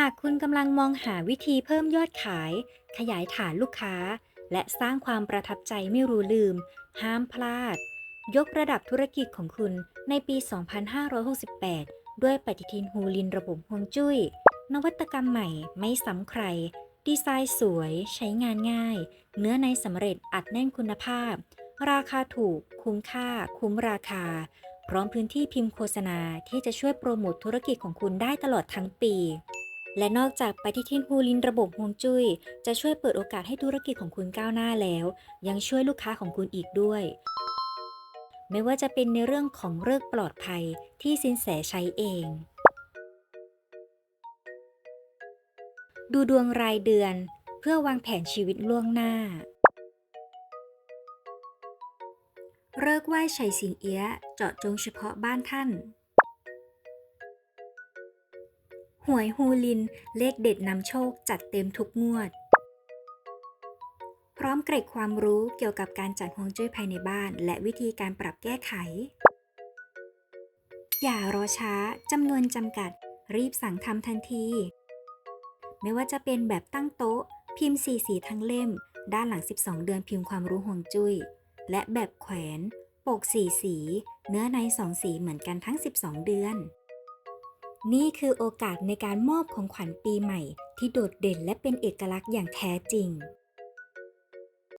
หากคุณกำลังมองหาวิธีเพิ่มยอดขาย ขยายฐานลูกค้า และสร้างความประทับใจไม่รู้ลืม ห้ามพลาด ยกระดับธุรกิจของคุณในปี 2568 ด้วยปฏิทินฮูลินระบบฮวงจุ้ย นวัตกรรมใหม่ไม่ซ้ำใคร ดีไซน์สวย ใช้งานง่าย เนื้อในสำเร็จอัดแน่นคุณภาพ ราคาถูก คุ้มค่า คุ้มราคา พร้อมพื้นที่พิมพ์โฆษณาที่จะช่วยโปรโมทธุรกิจของคุณได้ตลอดทั้งปี และนอกจากปฏิทินฮูลินระบบฮวงจุ้ย จะช่วยเปิดโอกาสให้ธุรกิจของคุณก้าวหน้าแล้ว ยังช่วยลูกค้าของคุณอีกด้วย ไม่ว่าจะเป็นในเรื่องของเลิกปลอดภัยที่สินแสใช้เอง ดูดวงรายเดือน เพื่อวางแผนชีวิตล่วงหน้าเลิกไหว้ชัยสิงเอี้ยะเจาะจงเฉพาะบ้านท่าน หวยฮูลิน เลขเด็ดนำโชคจัดเต็มทุกงวด พร้อมเกร็ดความรู้เกี่ยวกับการจัดฮวงจุ้ยภายในบ้าน และวิธีการปรับแก้ไข อย่ารอช้าจำนวนจำกัด รีบสั่งทำทันที ไม่ว่าจะเป็นแบบตั้งโต๊ะ พิมพ์สีสีทั้งเล่ม ด้านหลัง 12 เดือนพิมพ์ความรู้ฮวงจุ้ย และแบบแขวน ปกสีสี เนื้อในสองสีเหมือนกันทั้ง 12 เดือน นี่คือโอกาสในการมอบของขวัญปีใหม่ที่โดดเด่นและเป็นเอกลักษณ์อย่างแท้จริง